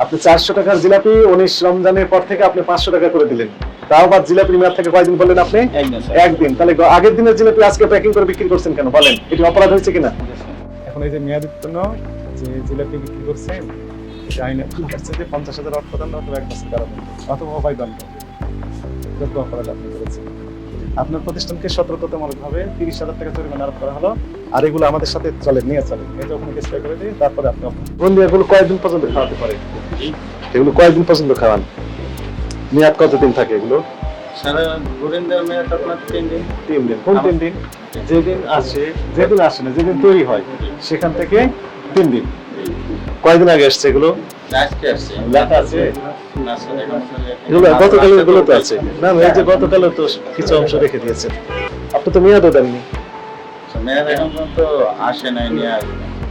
আপনি চারশো টাকার জিলাপি উনিশ রমজানের পর থেকে আপনি পাঁচশো টাকা করে দিলেন। তাও বাদ জিলাপির মেয়াদ থেকে কয়দিন বললেন আপনি? একদিন তাহলে আগের দিনের জিলাপি আজকে প্যাকিং করে বিক্রি করছেন কেন? বলেন এটি অপরাধ হয়েছে কিনা? এখন এই যে মেয়াদের জন্য যে জিলাপি বিক্রি করছেন এটা আইনে যে পঞ্চাশ হাজার অর্থদণ্ড অথবা এক বছর কারাদণ্ড অথবা অভয় দণ্ড। যোগ্য অপরাধ আপনি করেছেন। আপনার প্রতিষ্ঠানকে সতর্কতামূলক ভাবে তিরিশ হাজার টাকা জরিমানা আরোপ করা হলো। আর এগুলো আমাদের সাথে চলে নিয়ে চলে। এই যে ওখানে ডিসপ্লে করে দিই তারপরে আপনি বন্ধু এগুলো কয়েকদিন পর্যন্ত খাওয়াতে পারে? এগুলো কয়েকদিন পর্যন্ত খাওয়ান? মেয়াদ কতদিন থাকে এগুলো? সারা গোরিন্দার মেয়াদ আপনার তিন দিন। তিন দিন। কোন তিন দিন? যেদিন আসে। যেদিন আসে না যেদিন তৈরি হয় সেখান থেকে তিন দিন। কয়দিন আগে আসছে এগুলো? আজকে আসছে। লেখা আছে? না স্যার এখন এগুলো তো আছে। না না, এই যে গতকালে তো কিছু অংশ রেখে দিয়েছে আপনি তো মেয়াদও দেননি। মেয়াদ এখন আসে নাই নিয়ে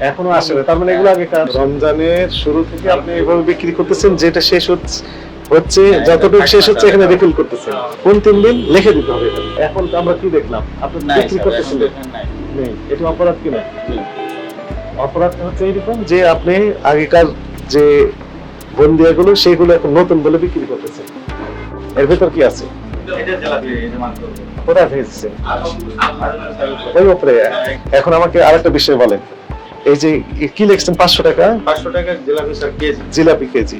এখনও আসে না তার মানে এগুলো আগে কার রমজানের শুরু থেকে আপনি এভাবে বিক্রি করতেছেন যেটা শেষ হচ্ছে হচ্ছে যতটুকু শেষ হচ্ছে এখানে রিফিল করতেছেন। কোন তিন দিন? লিখে দিতে হবে এখন। তো আমরা কি দেখলাম? আপনি বিক্রি করতেছেন। নেই। এটা অপরাধ কি না অপরাধ হচ্ছে এইরকম যে আপনি আগেকার যে বন্দিয়াগুলো সেগুলো এখন নতুন বলে বিক্রি করতেছেন এর ভেতর কি আছে? এই কোথায় ভেজেছেন ওই উপরে। এখন আমাকে আরেকটা বিষয় বলেন। এই যে কি লিখছেন? পাঁচশো টাকা? পাঁচশো টাকার জেলাপি স্যার কেজি। জিলাপি কেজি।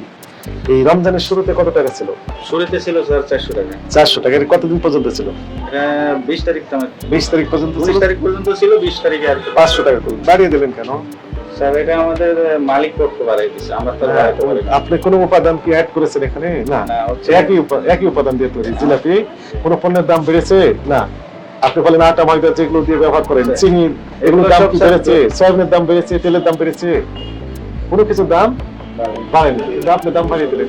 এই রমজানের শুরুতে কত টাকা ছিল? শুরুতে ছিল স্যার চারশো টাকা। চারশো টাকা। কতদিন পর্যন্ত ছিল? বিশ তারিখ বিশ তারিখ পর্যন্ত ছিল? তারিখ পর্যন্ত ছিল বিশ তারিখে আর পাঁচশো টাকা বাড়িয়ে দিলেন কেন? স্যার এটা আমাদের মালিক বাড়াই দিচ্ছে আমরা তো পারি আপনি কোনো উপাদান কি অ্যাড করেছেন এখানে? না। একই একই উপাদান দিয়ে তৈরি। জিলাপি কোনো পণ্যের দাম বেড়েছে? না। আপনি বলেন আটা ময়দা যেগুলো দিয়ে ব্যবহার করেন চিনি এগুলোর দাম কি বেড়েছে? সয়াবিনের দাম বেড়েছে তেলের দাম বেড়েছে? কোনো কিছু দাম? বাড়েনি। কিন্তু আপনি দাম বাড়িয়ে দিলেন।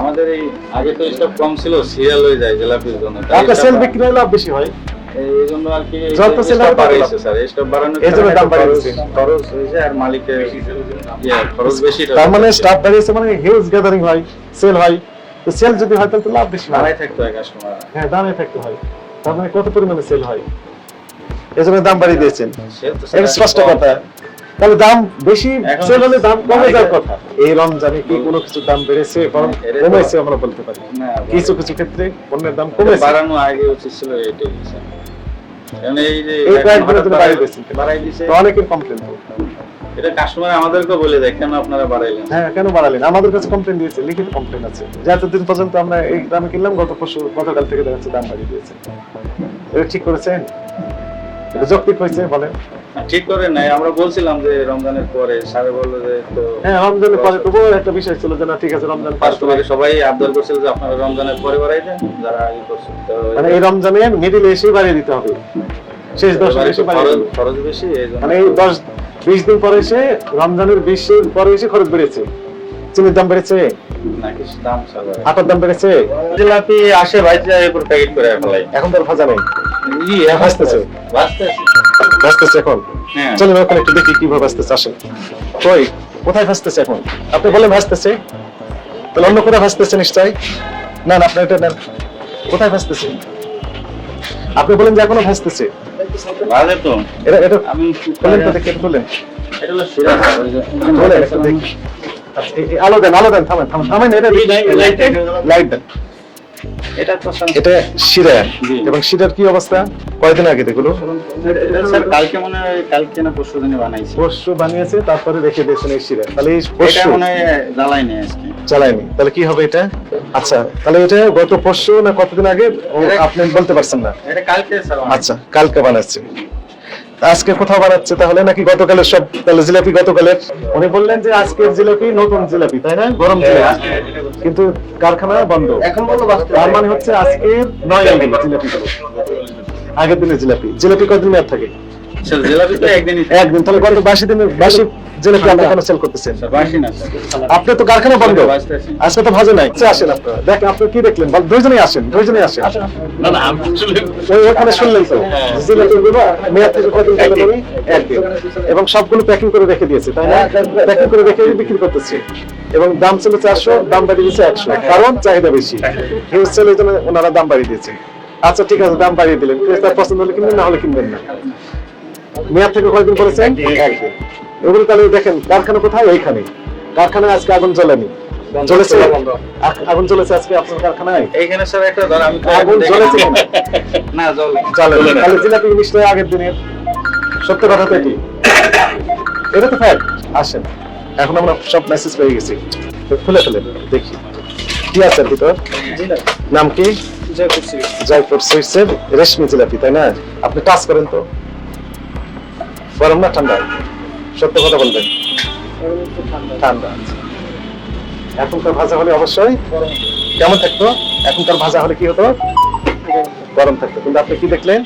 আমাদের এই আগে তো স্টক কম ছিল সিরিয়াল হয়ে যায় জিলাপির জন্য। আপনার সেল বিক্রি লাভ বেশি হয়। এই জন্য আর কি যত sell stock হবে তত বাড়াইছে স্যার। স্টক বাড়ানোর এই জন্য দাম বাড়িয়েছে। খরচ হয়েছে আর মালিকের ইয়ে, খরচ বেশি তার মানে স্টাফ বাড়িয়েছে মানে হিউজ গ্যাদারিং হয় সেল হয়। তো সেল যদি হয় তাহলে লাভ বেশি হয় বাড়াই হয় কাস্টমার হ্যাঁ দামে থাকতে হয়। তার মানে কত পরিমাণে সেল হয়? এই জন্য দাম বাড়িয়ে দিয়েছেন। এটা স্পষ্ট কথা। তাহলে দাম বেশি সেল হলে দাম কমে যাওয়ার কথা। এই রমজানে কি কোনো কিছু দাম বেড়েছে বরং কমেছে আমরা বলতে পারি। কিছু কিছু ক্ষেত্রে পণ্যের দাম কমেছে। বাড়ানো আগে উচিত ছিল এটাই এই যে বাড়াই দিছে। অনেকের কমপ্লেন এটা কাস্টমার আমাদেরকে বলে দেয় কেন আপনারা বাড়াইলেন? হ্যাঁ কেন বাড়ালেন আমাদের কাছে কমপ্লেন দিয়েছে লিখিত কমপ্লেন আছে। যে এতদিন পর্যন্ত আমরা এই দামে কিনলাম গত পরশু গতকাল থেকে দেখা যাচ্ছে দাম বাড়িয়ে দিয়েছে। এটা ঠিক করেছেন? এটা যৌক্তিক হয়েছে বলেন। ঠিক করে নাই আমরা বলছিলাম যে রমজানের পরে বলল যে তো হ্যাঁ রমজানের পরে তবুও একটা বিষয় ছিল যে না ঠিক আছে রমজান পার করে। সবাই আবদার করছিল যে আপনারা রমজানের পরে বাড়াই দেন যারা ই করছে মানে এই রমজানের মিডিলে এসেই বাড়িয়ে দিতে হবে। শেষ দশ বাড়িয়ে খরচ বেশি মানে এই দশ বিশ দিন পরে এসে রমজানের বিশ দিন পরে এসে খরচ বেড়েছে। চিনির দাম বেড়েছে? নাকি দাম সারা আটার দাম বেড়েছে? জিলাপি আসে এরপর প্যাকেট করে ফেলাই। এখন তো ভাজা নেই। ই ভাজতেছে। বাঁচতে আছে এখন। হ্যাঁ। চলুন ওখানে একটু দেখি কীভাবে ভাজতেছে আসেন। কই কোথায় ভাজতেছে এখন? আপনি বলেন ভাজতেছে তাহলে অন্য কোথায় ভাজতেছে নিশ্চয়? না না আপনি এটা নেন। কোথায় ভাজতেছে আপনি বলেন যে এখনও ভাজতেছে ভালো তো। এটা এটা আমি বলেন তো দেখি বলেন এটা হলো সিরা। বলেন একটু দেখি। আচ্ছা, আলো দেন আলো দেন থামেন থামেন। থামেন এটা লাইট- লাইট দেন। এটা এটা শিরা এবং শিরার কি অবস্থা? কয়দিন আগে দেখল স্যার কালকে মনে হয় কালকে না পরশু দিনে বানাইছি। পরশু বানিয়েছে তারপরে রেখে দিয়েছেন এই শিরা। তাহলে এই এটা পরশু? মনে হয় জ্বালাই আজকে। চালায়নি তাহলে কি হবে এটা? আচ্ছা তাহলে এটা গত পরশু না কতদিন আগে? আপনি বলতে পারছেন না। এটা কালকে স্যার আচ্ছা কালকে বানাচ্ছে। আজকে কোথাও বানাচ্ছে তাহলে? নাকি গতকালের সব তাহলে জিলাপি গতকালের? উনি বললেন যে আজকের জিলাপি নতুন জিলাপি তাই না? গরম জিলাপি। কিন্তু কারখানা বন্ধ। এখন বলো বাস্তব। তার মানে হচ্ছে আজকের নয় আগে জিলাপি। আগের দিনের জিলাপি। জিলাপি কদিন মেয়াদ থাকে? জিলাপি তো একদিন একদিন তাহলে গত বাসি দিনের বাসি জিলাপি আপনি কেন সেল করতেছেন? স্যার বাসি না স্যার। আপনি তো কারখানা বন্ধ। আজকে তো ভাজে নাই। আসেন আপনারা। দেখেন আপনি কি দেখলেন? দুইজনেই আসেন দুইজনেই আসেন। না না আমি ওখানে শুনলেন তো। জিলাপিগুলো মেয়াদ থেকে কদিন চলে যাবে? একদিন। এবং সবগুলো প্যাকিং করে রেখে দিয়েছে তাই না? প্যাকিং করে। রেখে বিক্রি করতেছে। এবং দাম ছিল চারশো দাম বাড়িয়ে দিয়েছে একশো। কারণ চাহিদা বেশি। হিউজ সেল এই জন্য ওনারা দাম বাড়িয়ে দিয়েছে। আচ্ছা ঠিক আছে দাম বাড়িয়ে দিলেন। ক্রেতার পছন্দ হলে কিনবেন না হলে কিনবেন না। মেয়াদ থেকে কয়দিন করেছেন? একদিন। এগুলো তাহলে দেখেন কারখানা কোথায়? ওইখানে। কারখানায় আজকে আগুন জ্বলেনি। জ্বলেছে? আগুন জ্বলেছে আজকে আপনার কারখানায়? এইখানে স্যার একটা ধর আমি আগুন জ্বলেছে না জ্বলে। জ্বলে তাহলে জিলাপি জিনিসটা আগের দিনের। সত্য কথা তো এটি। এটা তো ফ্যাক্ট আসেন। এখন আমরা সব মেসেজ পেয়ে গেছি। খুলে ফেলেন দেখি। কি আছে ভিতর? নাম কি? জয়পুর সুইটসের রেশমি জিলাপি তাই না? আপনি টাচ করেন তো। গরম না ঠান্ডা? সত্য কথা বলবেন। ঠান্ডা। এখনকার ভাজা হলে অবশ্যই কেমন থাকতো? এখনকার ভাজা হলে কি হতো? গরম থাকতো। কিন্তু আপনি কি দেখলেন?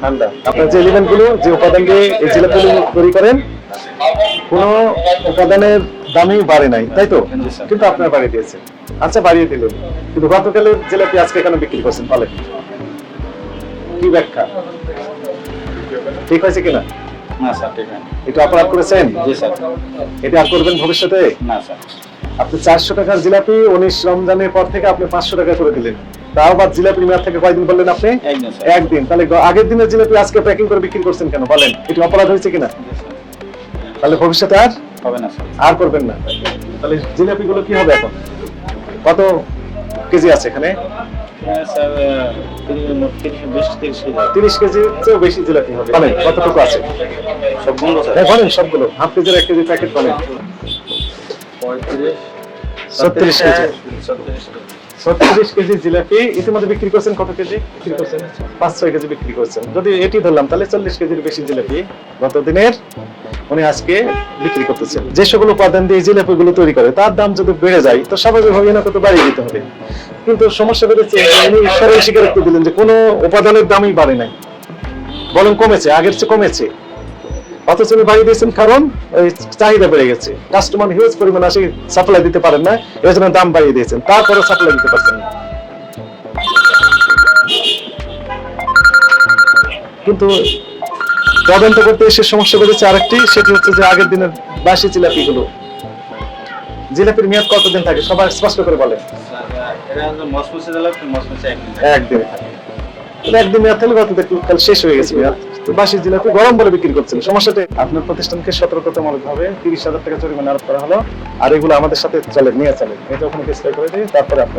ঠান্ডা। আপনার যে এলিমেন্টগুলো যে উপাদান দিয়ে এই তৈরি করেন, কোন উপাদানের দামই বাড়ে নাই, তাই তো? কিন্তু আপনার বাড়িয়ে দিয়েছে। আচ্ছা বাড়িয়ে দিলেন। কিন্তু গতকালের জিলাপি আজকে কেন বিক্রি করছেন বলে কি ব্যাখ্যা? ঠিক হয়েছে কিনা? না স্যার ঠিক আছে। এটা অপরাধ করেছেন? জি স্যার। এটা আর করবেন ভবিষ্যতে? না স্যার। আপনি চারশো টাকার জিলাপি উনিশ রমজানের পর থেকে আপনি পাঁচশো টাকা করে দিলেন। তাও আবার জিলাপির মেয়াদ থেকে কয়দিন বললেন আপনি? একদিন তাহলে আগের দিনের জিলাপি আজকে প্যাকিং করে বিক্রি করছেন কেন? বলেন এটা অপরাধ হয়েছে কিনা? তাহলে ভবিষ্যতে আর? হবে না আর করবেন না। তাহলে জিলাপি গুলো কি হবে এখন? কত কেজি আছে এখানে? তিরিশ কেজি চেয়েও বেশি জিলাপি হবে। বলেন কতটুকু আছে? সব বন্ধ স্যার হ্যাঁ বলেন সবগুলো। হাফ কেজির এক কেজি প্যাকেট বলেন ছত্রিশ কেজি। ছত্রিশ কেজি জিলাপি। ইতিমধ্যে বিক্রি করছেন কত কেজি? বিক্রি করছেন। পাঁচ ছয় কেজি বিক্রি করছেন। যদি এটি ধরলাম তাহলে চল্লিশ কেজির বেশি জিলাপি গত দিনের উনি আজকে বিক্রি করতেছেন। যে সকল উপাদান দিয়ে জিলাপি গুলো তৈরি করে, তার দাম যদি বেড়ে যায়, তো স্বাভাবিকভাবে এনাকে তো বাড়িয়ে দিতে হবে। কিন্তু সমস্যা বেড়েছে উনি ঈশ্বরের স্বীকারোক্তি দিলেন যে কোনো উপাদানের দামই বাড়ে নাই। বরং কমেছে, আগের চেয়ে কমেছে। অথচ উনি বাড়িয়ে দিয়েছেন কারণ, ওই চাহিদা বেড়ে গেছে। কাস্টমার হিউজ পরিমাণ আসে সাপ্লাই দিতে পারেন না এই জন্য দাম বাড়িয়ে দিয়েছেন। তারপরে সাপ্লাই দিতে পারছেন না। কিন্তু তদন্ত করতে এসে সমস্যা বেড়েছে আরেকটি সেটি হচ্ছে যে আগের দিনের বাসি জিলাপি গুলো জিলাপির মেয়াদ কতদিন থাকে? সবাই স্পষ্ট করে বলে। একদিন মেয়াদ থাকলে গত কাল শেষ হয়ে গেছে মেয়াদ। বাসি জিলাপি গরম বলে বিক্রি করছেন সমস্যাটা আপনার প্রতিষ্ঠানকে সতর্কতামূলক ভাবে তিরিশ হাজার টাকা জরিমানা আরোপ করা হলো। আর এগুলো আমাদের সাথে চলে নিয়ে চলে। এটা ওখানে ডিসপ্লে করে দিই তারপরে আপনি